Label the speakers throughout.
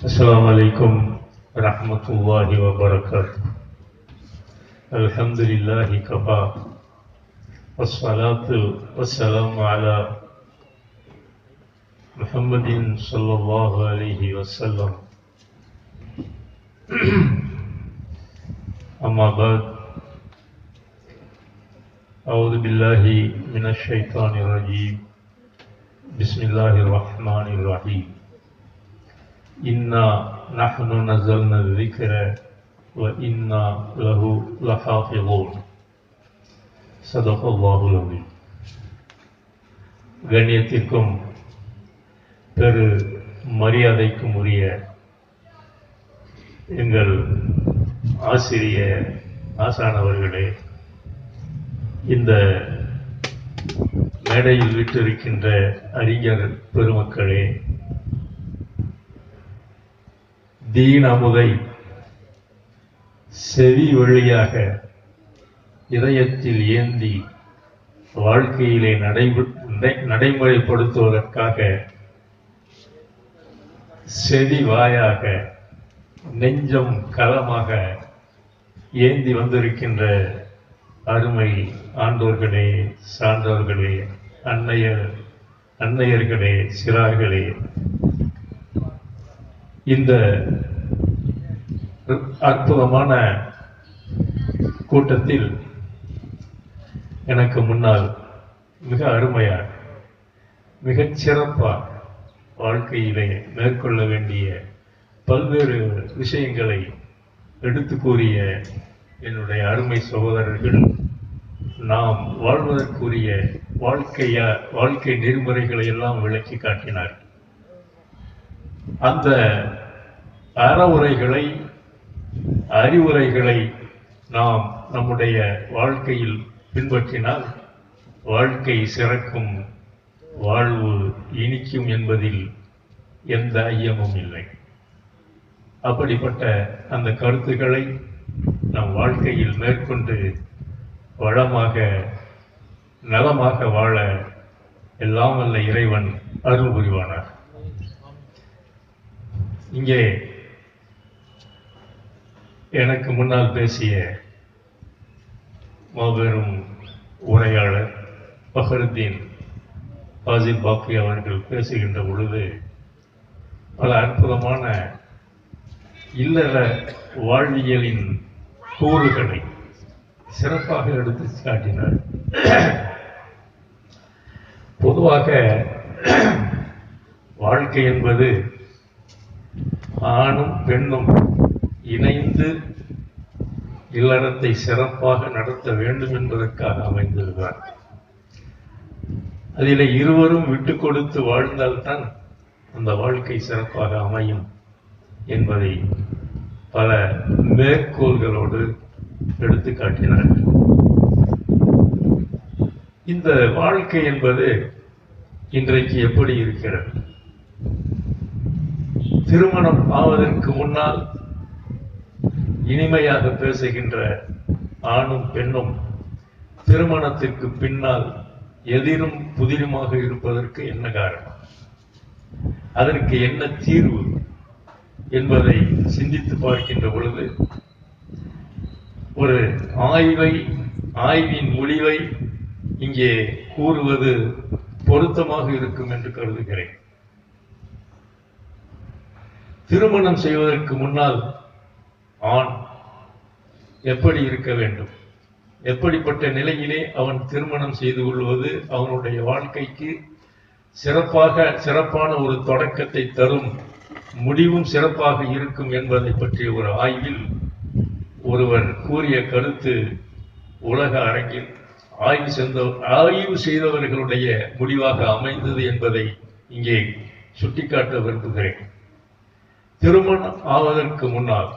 Speaker 1: السلام عليكم ورحمة الله وبركاته. الحمد لله كفى. والصلاة والسلام على محمد صلى الله عليه وسلم. أما بعد أعوذ بالله من الشيطان الرجيم. بسم الله الرحمن الرحيم. إنا نحن نزلنا الذكر وإنا له لحافظون صدق الله العظيم கண்ணியத்திற்கும் பெரு மரியாதைக்கும் உரிய எங்கள் ஆசிரிய ஆசானவர்களே இந்த மேடையில் விட்டிருக்கின்ற அறிஞர் பெருமக்களே தீனமுதை செவி வழியாக இதயத்தில் ஏந்தி வாழ்க்கையிலே நடை- நடைமுறைப்படுத்துவதற்காக செவி வாயாக நெஞ்சம் களமாக ஏந்தி வந்திருக்கின்ற அருமை ஆண்டோர்களே சான்றோர்களே அன்னையர் அன்னையர்களே சிறார்களே இந்த அற்புதமான கூட்டத்தில் எனக்கு முன்னால் மிக அருமையாக மிகச் சிறப்பாக வாழ்க்கையிலே மேற்கொள்ள வேண்டிய பல்வேறு விஷயங்களை எடுத்து கூறிய என்னுடைய அருமை சகோதரர்கள் நாம் வாழ்வதற்குரிய வாழ்க்கைய வாழ்க்கை நெறிமுறைகளை எல்லாம் விளக்கி காட்டினார் அந்த அறவுரைகளை அறிவுரைகளை நாம் நம்முடைய வாழ்க்கையில் பின்பற்றினால் வாழ்க்கை சிறக்கும் வாழ்வு இனிக்கும் என்பதில் எந்த ஐயமும் இல்லை. அப்படிப்பட்ட அந்த கருத்துக்களை நம் வாழ்க்கையில் மேற்கொண்டு வளமாக நலமாக வாழ எல்லாம் வல்ல இறைவன் அருள் புரிவானார் இங்கே எனக்கு முன்னால் பேசிய மாபெரும் உரையாளர் பஹருத்தீன் ஃபாசில் பாக்கி அவர்கள் பேசுகின்ற பொழுது பல அற்புதமான இல்லற வாழ்வியலின் கூறுகளை சிறப்பாக எடுத்து காட்டினார். பொதுவாக வாழ்க்கை என்பது ஆணும் பெண்ணும் இணைந்து இல்லறத்தை சிறப்பாக நடத்த வேண்டும் என்பதற்காக அமைந்திருக்கிறார். அதில் இருவரும் விட்டு கொடுத்து வாழ்ந்தால்தான் அந்த வாழ்க்கை சிறப்பாக அமையும் என்பதை பல மேற்கோள்களோடு எடுத்து காட்டினார்கள். இந்த வாழ்க்கை என்பது இன்றைக்கு எப்படி இருக்கிறது? திருமணம் ஆவதற்கு முன்னால் இனிமையாக பேசுகின்ற ஆணும் பெண்ணும் திருமணத்திற்கு பின்னால் எதிரும் புதிருமாக இருப்பதற்கு என்ன காரணம்? அதற்கு என்ன தீர்வு என்பதை சிந்தித்து பார்க்கின்ற பொழுது ஒரு ஆய்வை ஆய்வின் முடிவை இங்கே கூறுவது பொருத்தமாக இருக்கும் என்று கருதுகிறேன். திருமணம் செய்வதற்கு முன்னால் ஆண் எப்படி இருக்க வேண்டும்? எப்படிப்பட்ட நிலையிலே அவன் திருமணம் செய்து கொள்வது? அவனுடைய வாழ்க்கைக்கு சிறப்பாக சிறப்பான ஒரு தொடக்கத்தை தரும் முடிவும் சிறப்பாக இருக்கும் என்பதை பற்றிய ஒரு ஆய்வில் ஒருவர் கூறிய கருத்து உலக அரங்கில் ஆய்வு செய்த ஆய்வு செய்தவர்களுடைய முடிவாக அமைந்தது என்பதை இங்கே சுட்டிக்காட்ட விரும்புகிறேன். திருமணம் ஆவதற்கு முன்னால்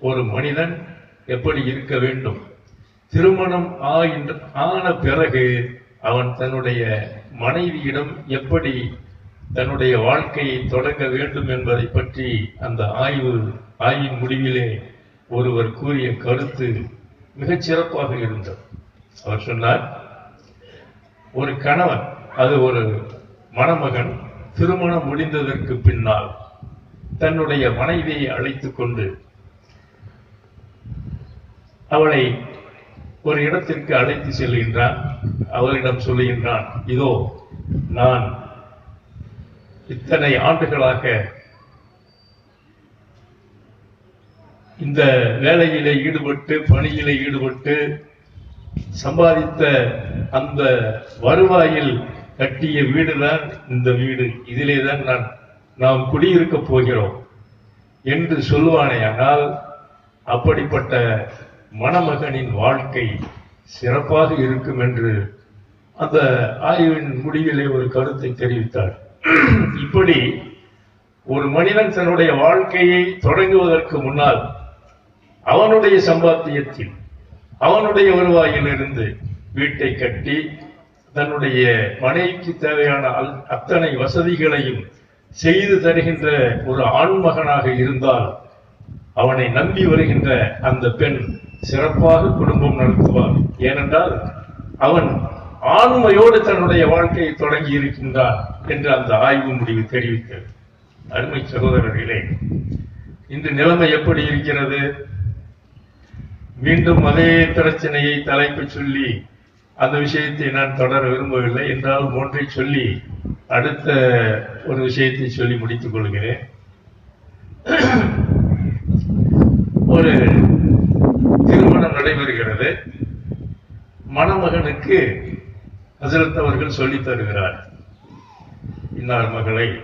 Speaker 1: ஒரு மனிதன் எப்படி இருக்க வேண்டும்? திருமணம் ஆன பிறகு அவன் தன்னுடைய மனைவியிடம் எப்படி தன்னுடைய வாழ்க்கையை தொடங்க வேண்டும் என்பதை பற்றி அந்த ஆய்வு ஆய்வின் முடிவிலே ஒருவர் கூறிய கருத்து மிகச் சிறப்பாக இருந்தது. அவர் சொன்னார் ஒரு கணவன் அது ஒரு மணமகன் திருமணம் முடிந்ததற்கு பின்னால் தன்னுடைய மனைவியை அழைத்துக் கொண்டு அவளை ஒரு இடத்திற்கு அழைத்து செல்கின்றான். அவளிடம் சொல்லுகின்றான் இதோ நான் இத்தனை ஆண்டுகளாக இந்த வேலையிலே ஈடுபட்டு பணியிலே ஈடுபட்டு சம்பாதித்த அந்த வருவாயில் கட்டிய வீடுதான் இந்த வீடு. இதிலே தான் நான் நாம் குடியிருக்கப் போகிறோம் என்று சொல்லுவானேயானால் அப்படிப்பட்ட மணமகனின் வாழ்க்கை சிறப்பாக இருக்கும் என்று அந்த ஆய்வின் முடிவிலே ஒரு கருத்தை தெரிவித்தார். இப்படி ஒரு மனிதன் தன்னுடைய வாழ்க்கையை தொடங்குவதற்கு முன்னால் அவனுடைய சம்பாத்தியத்தில் அவனுடைய வருவாயிலிருந்து வீட்டை கட்டி தன்னுடைய மனைவிக்கு தேவையான அல்- அத்தனை வசதிகளையும் செய்து தருகின்ற ஒரு ஆண்மகனாக இருந்தால் அவனை நம்பி வருகின்ற அந்த பெண் சிறப்பாக குடும்பம் நடத்துவார் ஏனென்றால் அவன் ஆண்மையோடு தன்னுடைய வாழ்க்கையை தொடங்கி இருக்கின்றான் என்று அந்த ஆய்வு முடிவு தெரிவித்தது. அருமை சகோதரர்களே இன்று நிலைமை எப்படி இருக்கிறது? மீண்டும் அதே பிரச்சனையை தலைப்பு சொல்லி அந்த விஷயத்தை நான் தொடர விரும்பவில்லை. என்றாலும் ஒன்றை சொல்லி அடுத்த ஒரு விஷயத்தை சொல்லி முடித்துக் கொள்கிறேன். ஒரு திருமணம் நடைபெறுகிறது. மணமகனுக்கு ஹசரத் அவர்கள் சொல்லித் தருகிறார். இன்னார் மகளை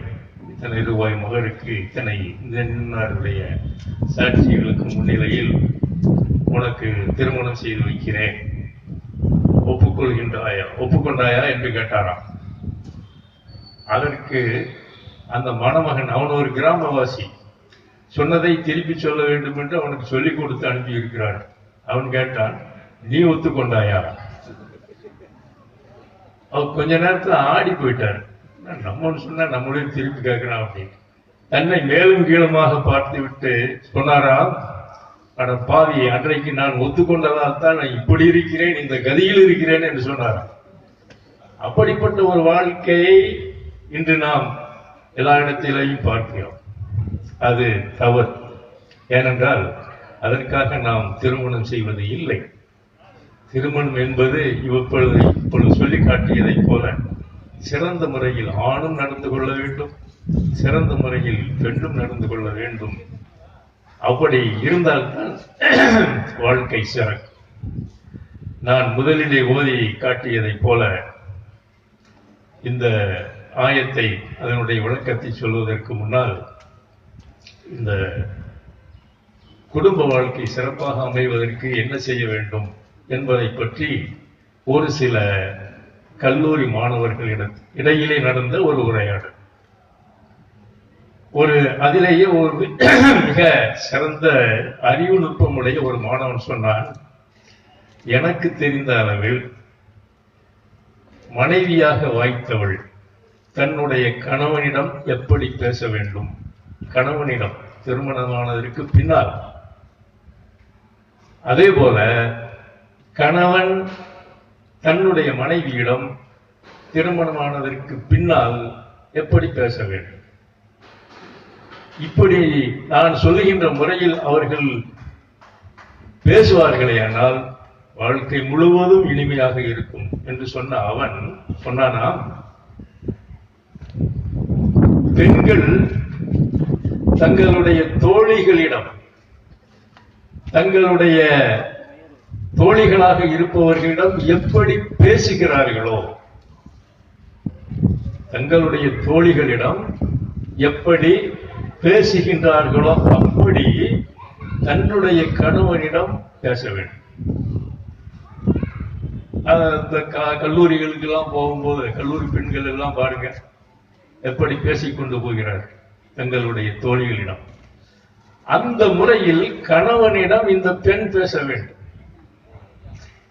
Speaker 1: இத்தனை ரூபாய் மகளுக்கு இத்தனை இந்த இன்னாருடைய சாட்சிகளுக்கு முன்னிலையில் உனக்கு திருமணம் செய்து வைக்கிறேன். ஒப்புக்கொள்கின்றாயா? ஒப்புக்கொண்டாயா என்று கேட்டாராம். அதற்கு அந்த மணமகன் அவன் ஒரு கிராமவாசி சொன்னதை திருப்பி சொல்ல வேண்டும் என்று அவனுக்கு சொல்லிக் கொடுத்து அனுப்பி இருக்கிறார் அவன் கேட்டான் நீ ஒத்துக்கொண்டாயா? அவர் கொஞ்ச நேரத்துல ஆடி போயிட்டார். நம்ம சொன்னா நம்மளே திருப்பி கேட்கிறான் அப்படின்னு. தன்னை மேலும் கீழமாக பார்த்து விட்டு சொன்னாராம் அட பாவி அன்றைக்கு நான் ஒத்துக்கொண்டதால் தான் நான் இப்படி இருக்கிறேன் இந்த கதியில் இருக்கிறேன் என்று சொன்னாராம் அப்படிப்பட்ட ஒரு வாழ்க்கையை இன்று நாம் எல்லா இடத்திலேயும் பார்க்கிறோம். அது தவறு. ஏனென்றால் அதற்காக நாம் திருமணம் செய்வது இல்லை. திருமணம் என்பது இப்பொழுது இப்பொழுது சொல்லி காட்டியதைப் போல சிறந்த முறையில் ஆணும் நடந்து கொள்ள வேண்டும் சிறந்த முறையில் பெண்ணும் நடந்து கொள்ள வேண்டும். அப்படி இருந்தால்தான் வாழ்க்கை சிறக்கும். நான் முதலிலே ஓதி காட்டியதைப் போல இந்த ஆயத்தை அதனுடைய விளக்கத்தை சொல்வதற்கு முன்னால் இந்த குடும்ப வாழ்க்கை சிறப்பாக அமைவதற்கு என்ன செய்ய வேண்டும் என்பதை பற்றி ஒரு சில கல்லூரி மாணவர்களிடம் இடையிலே நடந்த ஒரு உரையாடல். ஒரு அதிலேயே ஒரு மிக சிறந்த அறிவு நுட்பமுடைய ஒரு மாணவன் சொன்னான் எனக்கு தெரிந்த அளவில் மனைவியாக வாய்த்தவள் தன்னுடைய கணவனிடம் எப்படி பேச வேண்டும்? கணவனிடம் திருமணமானதற்கு பின்னால். அதே போல கணவன் தன்னுடைய மனைவியிடம் திருமணமானதற்கு பின்னால் எப்படி பேச வேண்டும்? இப்படி நான் சொல்லுகின்ற முறையில் அவர்கள் பேசுவார்களே ஆனால் வாழ்க்கை முழுவதும் இனிமையாக இருக்கும் என்று சொன்ன அவன் சொன்னானாம் பெண்கள் தங்களுடைய தோழிகளிடம் தங்களுடைய தோழிகளாக இருப்பவர்களிடம் எப்படி பேசுகிறார்களோ தங்களுடைய தோழிகளிடம் எப்படி பேசுகின்றார்களோ அப்படி தன்னுடைய கணவனிடம் பேச வேண்டும். இந்த க- கல்லூரிகளுக்கெல்லாம் போகும்போது கல்லூரி பெண்கள் எல்லாம் பாருங்க எப்படி பேசிக்கொண்டு போகிறார்? தங்களுடைய தோழிகளிடம். அந்த முறையில் கணவனிடம் இந்த பெண் பேச வேண்டும்.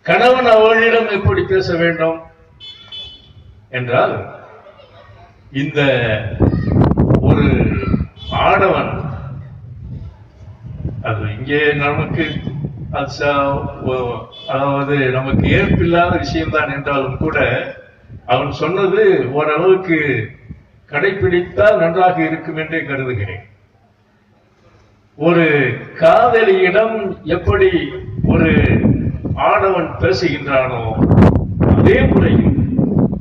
Speaker 1: கணவன் அவளிடம் எப்படி பேச வேண்டும்? என்றால் இந்த ஒரு ஆடவன் அது இங்கே நமக்கு அது அதாவது நமக்கு ஏற்பில்லாத விஷயம்தான் என்றாலும் கூட அவன் சொன்னது ஓரளவுக்கு கடைபிடித்தால் நன்றாக இருக்கும் என்றே கருதுகிறேன். ஒரு காதலியிடம் எப்படி ஒரு ஆடவன் பேசுகின்றானோ அதே முறையில்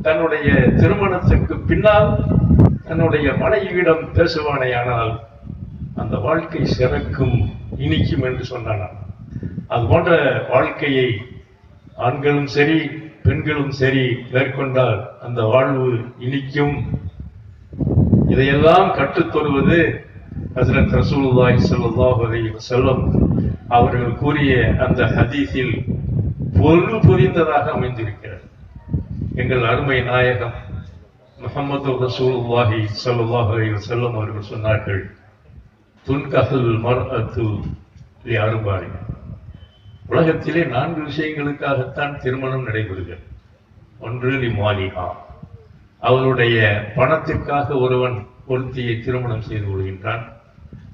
Speaker 1: தன்னுடைய திருமணத்திற்கு பின்னால் தன்னுடைய மனைவியிடம் பேசுவானேயானால் அந்த வாழ்க்கை சிறக்கும் இனிக்கும் என்று சொன்னான். அது போன்ற வாழ்க்கையை ஆண்களும் சரி பெண்களும் சரி மேற்கொண்டால் அந்த வாழ்வு இனிக்கும். இதையெல்லாம் கற்றுத் ஹசரத் ரசூலுல்லாஹி ஸல்லல்லாஹு அலைஹி வஸல்லம் அவர்கள் கூறிய அந்த ஹதீஸில் பொருள் புரிந்ததாக அமைந்திருக்கிறது. எங்கள் அருமை நாயகம் முகமது ரசூலுல்லாஹி ஸல்லல்லாஹு அலைஹி வஸல்லம் அவர்கள் சொன்னார்கள் துன்கஹல் மர்அத்து லி அருபாரி உலகத்திலே நான்கு விஷயங்களுக்காகத்தான் திருமணம் நடைபெறுகிறது. ஒன்று லி மாலிகா அவருடைய பணத்திற்காக ஒருவன் ஒருத்தியை திருமணம் செய்து கொள்கின்றான்.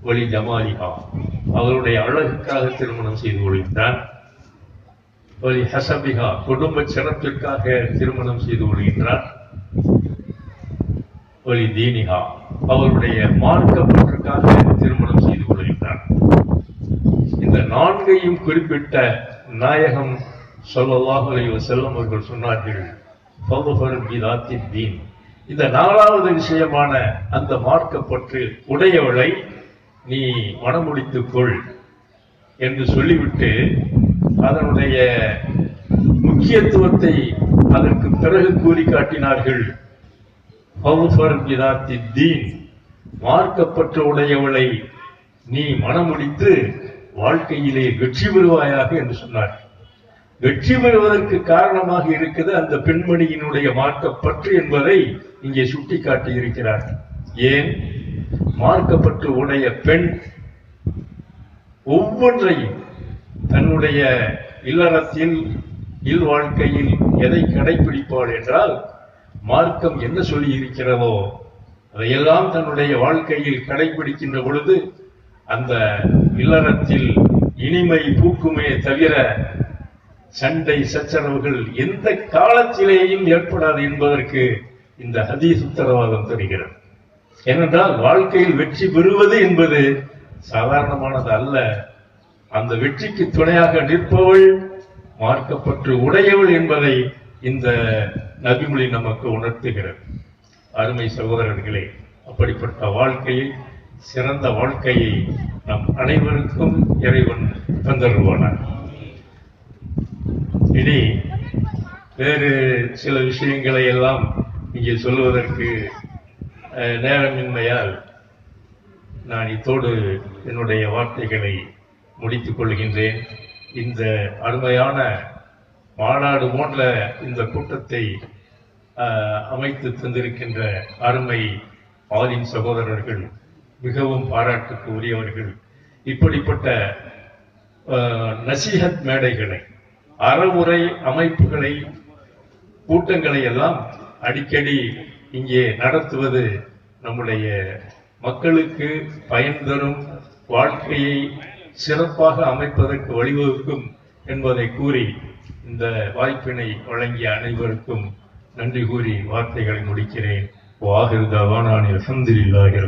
Speaker 1: வழி ஜமாலிகா. அவருடைய அழகுக்காக திருமணம் செய்து கொள்கின்றான். வழி ஹசபிகா. குடும்ப சிறப்பிற்காக திருமணம் செய்து கொள்கின்றான். வழி தீனிகா. அவருடைய மார்க்கப்பற்றுக்காக திருமணம் செய்து கொள்கின்றான். இந்த நான்கையும் குறிப்பிட்ட நாயகம் சொல்லவாக செல்லம் அவர்கள் சொன்னார்கள். தீன் இந்த நாலாவது விஷயமான அந்த மார்க்கப்பற்று உடையவளை நீ மனமுடித்துக் கொள் என்று சொல்லிவிட்டு அதனுடைய முக்கியத்துவத்தை அதற்கு பிறகு கூறி காட்டினார்கள். தீன் மார்க்கப்பற்று உடையவளை நீ மனமுடித்து வாழ்க்கையிலே வெற்றி பெறுவாயாக என்று சொன்னார்கள். வெற்றி பெறுவதற்கு காரணமாக இருக்குது அந்த பெண்மணியினுடைய மார்க்கப்பற்று என்பதை இங்கே சுட்டிக்காட்டி இருக்கிறார் ஏன்? மார்க்கப்பற்று உடைய பெண் ஒவ்வொன்றையும் தன்னுடைய இல்லறத்தில் இல் வாழ்க்கையில் எதை கடைபிடிப்பாள் என்றால் மார்க்கம் என்ன சொல்லி இருக்கிறதோ அதையெல்லாம் தன்னுடைய வாழ்க்கையில் கடைபிடிக்கின்ற பொழுது அந்த இல்லறத்தில் இனிமை பூக்குமே தவிர சண்டை சச்சரவுகள் எந்த காலத்திலேயும் ஏற்படாது என்பதற்கு இந்த ஹதீஸ் உத்தரவாதம் தருகிறது. ஏனென்றால் வாழ்க்கையில் வெற்றி பெறுவது என்பது சாதாரணமானது அல்ல. அந்த வெற்றிக்கு துணையாக நிற்பவள் மார்க்கப்பட்டு உடையவள் என்பதை இந்த நபிமொழி நமக்கு உணர்த்துகிறது. அருமை சகோதரர்களே அப்படிப்பட்ட வாழ்க்கையை சிறந்த வாழ்க்கையை நம் அனைவருக்கும் இறைவன் தந்தருவானார் இனி வேறு சில விஷயங்களை எல்லாம் இங்கே சொல்வதற்கு நேரமின்மையால் நான் இத்தோடு என்னுடைய வார்த்தைகளை முடித்துக் கொள்கின்றேன். இந்த அருமையான மாநாடு போன்ற இந்த கூட்டத்தை அஹ், அமைத்து தந்திருக்கின்ற அருமை ஆதின் சகோதரர்கள் மிகவும் பாராட்டுக்கு உரியவர்கள். இப்படிப்பட்ட அஹ், நசீஹத் மேடைகளை அறவுரை அமைப்புகளை கூட்டங்களை எல்லாம் அடிக்கடி இங்கே நடத்துவது நம்முடைய மக்களுக்கு பயன் தரும் வாழ்க்கையை சிறப்பாக அமைப்பதற்கு வழிவகுக்கும் என்பதை கூறி இந்த வாய்ப்பினை வழங்கிய அனைவருக்கும் நன்றி கூறி வார்த்தைகளை முடிக்கிறேன். வாகிருதவானானி அல்ஹம்துலில்லாஹி